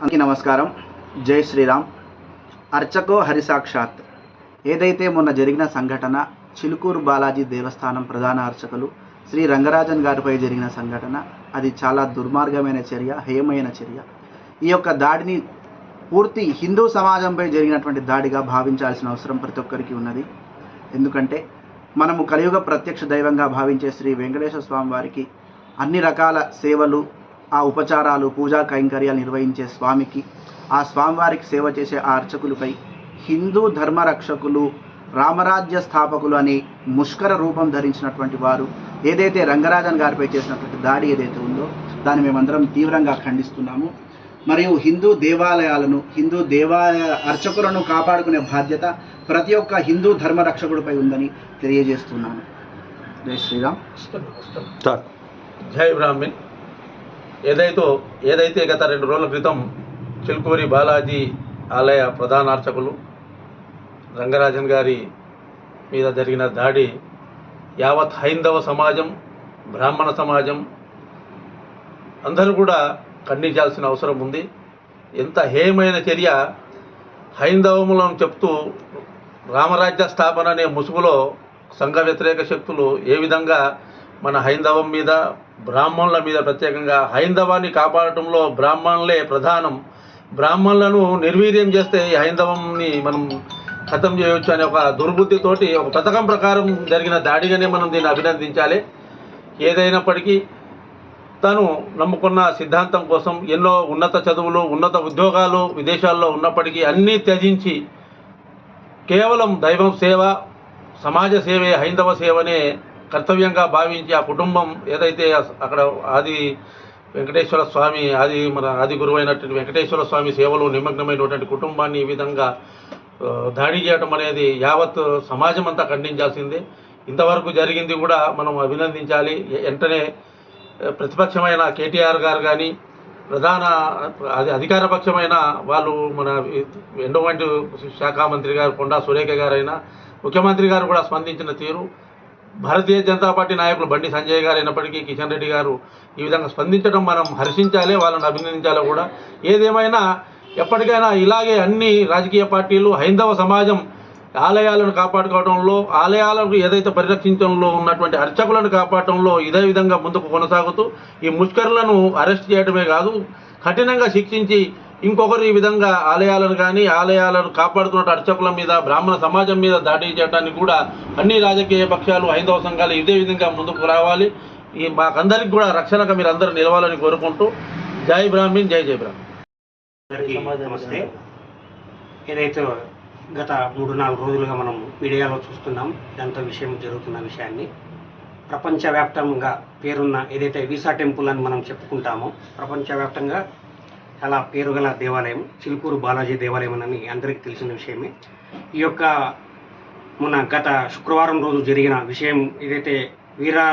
అందరికీ నమస్కారం. జై శ్రీరామ్. అర్చకో హరిసాక్షాత్ ఏదైతే మొన్న జరిగిన సంఘటన చిలుకూరు బాలాజీ దేవస్థానం ప్రధాన అర్చకులు శ్రీ రంగరాజన్ గారిపై జరిగిన సంఘటన అది చాలా దుర్మార్గమైన చర్య హేయమైన చర్య. ఈ యొక్క దాడిని పూర్తి హిందూ సమాజంపై జరిగినటువంటి దాడిగా భావించాల్సిన అవసరం ప్రతి ఒక్కరికి ఉన్నది. ఎందుకంటే మనము కలియుగ ప్రత్యక్ష దైవంగా భావించే శ్రీ వెంకటేశ్వర స్వామి వారికి అన్ని రకాల సేవలు ఆ ఉపచారాలు పూజా కైంకర్యాలు నిర్వహించే స్వామికి ఆ స్వామివారికి సేవ చేసే ఆ అర్చకులపై హిందూ ధర్మ రక్షకులు రామరాజ్య స్థాపకులు అనే ముష్కర రూపం ధరించినటువంటి వారు ఏదైతే రంగరాజన్ గారిపై చేసినటువంటి దాడి ఏదైతే ఉందో దాన్ని మేమందరం తీవ్రంగా ఖండిస్తున్నాము. మరియు హిందూ దేవాలయాలను హిందూ దేవాలయ అర్చకులను కాపాడుకునే బాధ్యత ప్రతి ఒక్క హిందూ ధర్మ రక్షకుడిపై ఉందని తెలియజేస్తున్నాను. జై శ్రీరామ్. జై బ్రాహ్మిన్ ఏదైతే ఏదైతే గత రెండు రోజుల క్రితం చిలుకూరి బాలాజీ ఆలయ ప్రధాన అర్చకులు రంగరాజన్ గారి మీద జరిగిన దాడి యావత్ హైందవ సమాజం బ్రాహ్మణ సమాజం అందరూ కూడా ఖండించాల్సిన అవసరం ఉంది. ఎంత హేయమైన చర్య హైందవములను చెప్తూ రామరాజ్య స్థాపన అనే ముసుగులో సంఘ వ్యతిరేక శక్తులు ఏ విధంగా మన హైందవం మీద బ్రాహ్మణుల మీద ప్రత్యేకంగా హైందవాన్ని కాపాడటంలో బ్రాహ్మణులే ప్రధానం. బ్రాహ్మణులను నిర్వీర్యం చేస్తే ఈ హైందవంని మనం ఖతం చేయవచ్చు అనే ఒక దుర్బుద్ధితోటి ఒక పథకం ప్రకారం జరిగిన దాడిగానే మనం దీన్ని అభినందించాలి. ఏదైనప్పటికీ తను నమ్ముకున్న సిద్ధాంతం కోసం ఎన్నో ఉన్నత చదువులు ఉన్నత ఉద్యోగాలు విదేశాల్లో ఉన్నప్పటికీ అన్నీ త్యజించి కేవలం దైవం సేవ సమాజ సేవే హైందవ సేవనే కర్తవ్యంగా భావించి ఆ కుటుంబం ఏదైతే అక్కడ ఆది వెంకటేశ్వర స్వామి ఆది మన ఆది గురువు అయినటువంటి వెంకటేశ్వర స్వామి సేవలో నిమగ్నమైనటువంటి కుటుంబాన్ని ఈ విధంగా దాడి చేయడం అనేది యావత్ సమాజం అంతా ఖండించాల్సిందే. ఇంతవరకు జరిగింది కూడా మనం అభినందించాలి. వెంటనే ప్రతిపక్షమైన కేటీఆర్ గారు కానీ ప్రధాన అది అధికార పక్షమైన వాళ్ళు మన ఎండోమెంట్ శాఖ మంత్రి గారు కొండా సురేఖ గారైనా ముఖ్యమంత్రి గారు కూడా స్పందించిన తీరు భారతీయ జనతా పార్టీ నాయకులు బండి సంజయ్ గారు అయినప్పటికీ కిషన్ రెడ్డి గారు ఈ విధంగా స్పందించడం మనం హర్షించాలి వాళ్ళని అభినందించాలి కూడా. ఏదేమైనా ఎప్పటికైనా ఇలాగే అన్ని రాజకీయ పార్టీలు హైందవ సమాజం ఆలయాలను కాపాడుకోవడంలో ఆలయాలను ఏదైతే పరిరక్షించడంలో ఉన్నటువంటి అర్చకులను కాపాడటంలో ఇదే విధంగా ముందుకు కొనసాగుతూ ఈ ముష్కరులను అరెస్ట్ చేయడమే కాదు కఠినంగా శిక్షించి ఇంకొకరు ఈ విధంగా ఆలయాలను కానీ ఆలయాలను కాపాడుతున్న అర్చకుల మీద బ్రాహ్మణ సమాజం మీద దాడి చేయడానికి కూడా అన్ని రాజకీయ పక్షాలు హైందవ సంఘాలు ఇదే విధంగా ముందుకు రావాలి. ఈ మాకందరికి కూడా రక్షణగా మీరు అందరూ నిలవాలని కోరుకుంటూ జై బ్రాహ్మణ్ జై జై బ్రాహ్మణ్. నమస్తే. ఏదైతే గత మూడు నాలుగు రోజులుగా మనం మీడియాలో చూస్తున్నాం ఇదంతా విషయం జరుగుతున్న విషయాన్ని. ప్రపంచవ్యాప్తంగా పేరున్న ఏదైతే వీసా టెంపుల్ అని మనం చెప్పుకుంటామో ప్రపంచవ్యాప్తంగా చాలా పేరుగల దేవాలయం చిలుకూరు బాలాజీ దేవాలయం అని అందరికీ తెలిసిన విషయమే. ఈ యొక్క మన గత శుక్రవారం రోజు జరిగిన విషయం ఏదైతే వీరా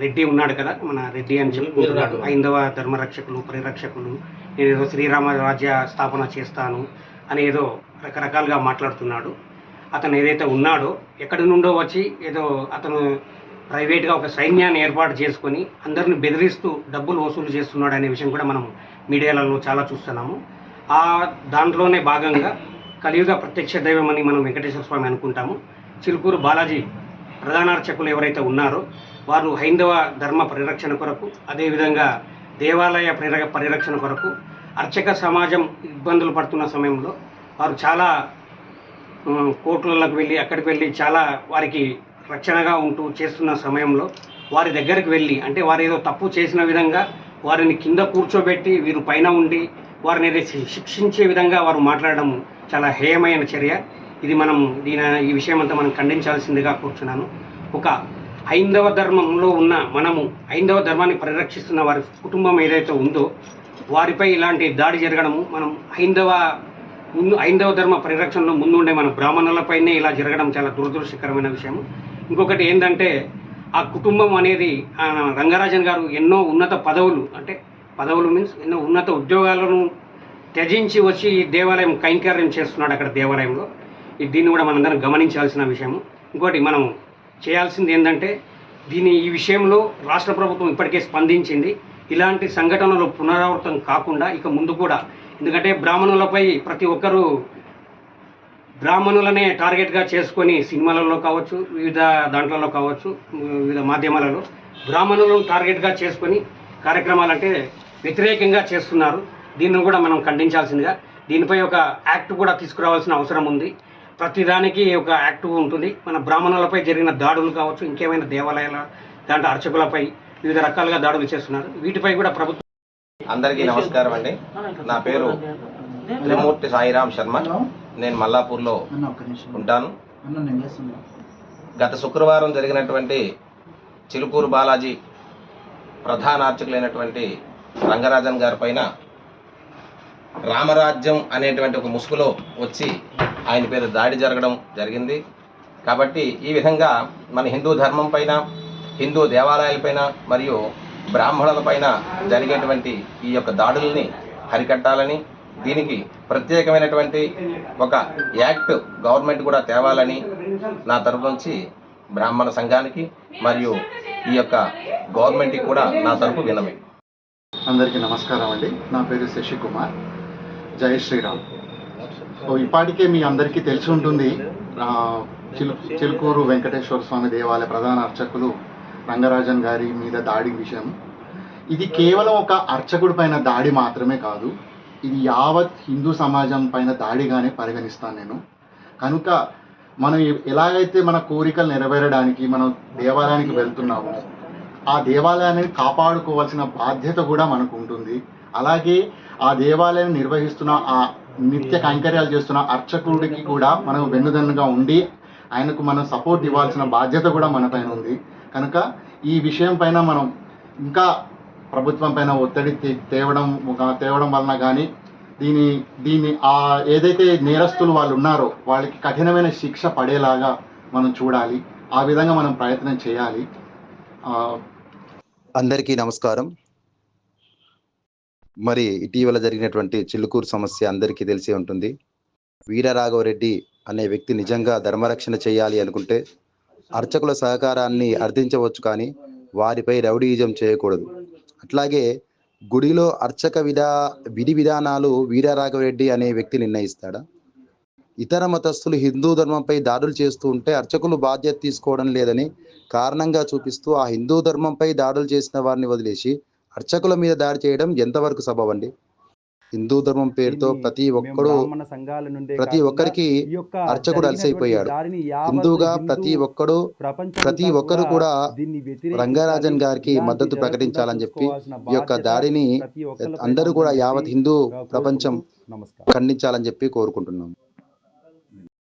రెడ్డి ఉన్నాడు కదా మన రెడ్డి అని చెప్పుకుంటున్నాడు. హైందవ ధర్మరక్షకులు పరిరక్షకులు నేను ఏదో శ్రీరామ రాజ్య స్థాపన చేస్తాను అని ఏదో రకరకాలుగా మాట్లాడుతున్నాడు. అతను ఏదైతే ఉన్నాడో ఎక్కడి నుండో వచ్చి ఏదో అతను ప్రైవేట్గా ఒక సైన్యాన్ని ఏర్పాటు చేసుకొని అందరిని బెదిరిస్తూ డబ్బులు వసూలు చేస్తున్నాడు అనే విషయం కూడా మనం మీడియాలలో చాలా చూస్తున్నాము. ఆ దాంట్లోనే భాగంగా కలియుగ ప్రత్యక్ష దైవం అని మనం వెంకటేశ్వర స్వామి అనుకుంటాము. చిలుకూరు బాలాజీ ప్రధానార్చకులు ఎవరైతే ఉన్నారో వారు హైందవ ధర్మ పరిరక్షణ కొరకు అదేవిధంగా దేవాలయ పరిర పరిరక్షణ కొరకు అర్చక సమాజం ఇబ్బందులు పడుతున్న సమయంలో వారు చాలా ఉమ్, కోర్టులకు వెళ్ళి అక్కడికి వెళ్ళి చాలా వారికి రక్షణగా ఉంటూ చేస్తున్న సమయంలో వారి దగ్గరికి వెళ్ళి అంటే వారు ఏదో తప్పు చేసిన విధంగా వారిని కింద కూర్చోబెట్టి వీరు పైన ఉండి వారిని శి- శిక్షించే విధంగా వారు మాట్లాడడం చాలా హేయమైన చర్య. ఇది మనం దీని ఈ విషయం అంతా మనం ఖండించాల్సిందిగా కూర్చున్నాను. ఒక హైందవ ధర్మంలో ఉన్న మనము హైందవ ధర్మాన్ని పరిరక్షిస్తున్న వారి కుటుంబం ఏదైతే ఉందో వారిపై ఇలాంటి దాడి జరగడము మనం హైందవ ముందు హైందవ ధర్మ పరిరక్షణలో ముందుండే మన బ్రాహ్మణులపైనే ఇలా జరగడం చాలా దురదృష్టకరమైన విషయం ఇంకొకటి ఏంటంటే ఆ కుటుంబం అనేది ఆ రంగరాజన్ గారు ఎన్నో ఉన్నత పదవులు అంటే పదవులు మీన్స్ ఎన్నో ఉన్నత ఉద్యోగాలను త్యజించి వచ్చి ఈ దేవాలయం కైంకర్యం చేస్తున్నాడు అక్కడ దేవాలయంలో. దీన్ని కూడా మనందరం గమనించాల్సిన విషయం ఇంకోటి మనం చేయాల్సింది ఏంటంటే దీని ఈ విషయంలో రాష్ట్ర ప్రభుత్వం ఇప్పటికే స్పందించింది. ఇలాంటి సంఘటనలు పునరావృతం కాకుండా ఇక ముందు కూడా ఎందుకంటే బ్రాహ్మణులపై ప్రతి ఒక్కరూ బ్రాహ్మణులనే టార్గెట్గా చేసుకొని సినిమాలలో కావచ్చు వివిధ దాంట్లలో కావచ్చు వివిధ మాధ్యమాలలో బ్రాహ్మణులను టార్గెట్గా చేసుకొని కార్యక్రమాలంటే వ్యతిరేకంగా చేస్తున్నారు. దీన్ని కూడా మనం ఖండించాల్సిందిగా. దీనిపై ఒక యాక్ట్ కూడా తీసుకురావాల్సిన అవసరం ఉంది. ప్రతిదానికి ఒక యాక్ట్ ఉంటుంది. మన బ్రాహ్మణులపై జరిగిన దాడులు కావచ్చు ఇంకేమైనా దేవాలయాల దాంట్లో అర్చకులపై వివిధ రకాలుగా దాడులు చేస్తున్నారు. వీటిపై కూడా ప్రభుత్వం అందరికీ నమస్కారం అండి. నా పేరు త్రిమూర్తి సాయిరామ్ శర్మ. నేను మల్లాపూర్లో ఉంటాను. గత శుక్రవారం జరిగినటువంటి చిలుకూరు బాలాజీ ప్రధాన అర్చకులైనటువంటి రంగరాజన్ గారి పైన రామరాజ్యం అనేటువంటి ఒక ముసుగులో వచ్చి ఆయన మీద దాడి జరగడం జరిగింది. కాబట్టి ఈ విధంగా మన హిందూ ధర్మం పైన హిందూ దేవాలయాలపైన మరియు బ్రాహ్మణులపైన జరిగేటువంటి ఈ యొక్క దాడుల్ని హరికట్టాలని దీనికి ప్రత్యేకమైనటువంటి ఒక యాక్ట్ గవర్నమెంట్ కూడా తేవాలని నా తరపు నుంచి బ్రాహ్మణ సంఘానికి మరియు ఈ యొక్క గవర్నమెంట్కి కూడా నా తరపు వినమే. అందరికీ నమస్కారం అండి. నా పేరు శశికుమార్. జై శ్రీరామ్. సో ఇప్పటికే మీ అందరికీ తెలిసి ఉంటుంది చిలు చిలుకూరు వెంకటేశ్వర స్వామి దేవాలయ ప్రధాన అర్చకులు రంగరాజన్ గారి మీద దాడి విషయం. ఇది కేవలం ఒక అర్చకుడి పైన దాడి మాత్రమే కాదు ఇది యావత్ హిందూ సమాజం పైన దాడిగానే పరిగణిస్తాను నేను. కనుక మనం ఎలాగైతే మన కోరికలు నెరవేరడానికి మనం దేవాలయానికి వెళ్తున్నామో ఆ దేవాలయాన్ని కాపాడుకోవాల్సిన బాధ్యత కూడా మనకు ఉంటుంది. అలాగే ఆ దేవాలయాన్ని నిర్వహిస్తున్న ఆ నిత్య కైంకర్యాలు చేస్తున్న అర్చకుడికి కూడా మనం వెన్నుదన్నుగా ఉండి ఆయనకు మనం సపోర్ట్ ఇవ్వాల్సిన బాధ్యత కూడా మన పైన ఉంది. కనుక ఈ విషయం పైన మనం ఇంకా ప్రభుత్వం పైన ఒత్తిడి తేవడం తేవడం వలన కానీ దీని దీన్ని ఆ ఏదైతే నేరస్తులు వాళ్ళు ఉన్నారో వాళ్ళకి కఠినమైన శిక్ష పడేలాగా మనం చూడాలి. ఆ విధంగా మనం ప్రయత్నం చేయాలి. అందరికీ నమస్కారం. మరి ఇటీవల జరిగినటువంటి చిల్లుకూరు సమస్య అందరికీ తెలిసి ఉంటుంది. వీరరాఘవరెడ్డి అనే వ్యక్తి నిజంగా ధర్మరక్షణ చేయాలి అనుకుంటే అర్చకుల సహకారాన్ని అర్థించవచ్చు కానీ వారిపై రౌడీయిజం చేయకూడదు. అట్లాగే గుడిలో అర్చక విధా విధి విధానాలు వీరరాఘవరెడ్డి అనే వ్యక్తి నిర్ణయిస్తాడా? ఇతర మతస్థులు హిందూ ధర్మంపై దాడులు చేస్తూ ఉంటే అర్చకులు బాధ్యత తీసుకోవడం లేదని కారణంగా చూపిస్తూ ఆ హిందూ ధర్మంపై దాడులు చేసిన వారిని వదిలేసి అర్చకుల మీద దాడి చేయడం ఎంతవరకు సబబండి హిందూ ధర్మం పేరుతో ప్రతి ఒక్కడు ప్రతి ఒక్కరికి అర్చకుడు అలసైపోయాడు. హిందూగా ప్రతి ఒక్కడు ప్రతి ఒక్కరు కూడా రంగరాజన్ గారికి మద్దతు ప్రకటించాలని చెప్పి ఈ యొక్క దాడిని అందరూ కూడా యావత్ హిందూ ప్రపంచం ఖండించాలని చెప్పి కోరుకుంటున్నాం.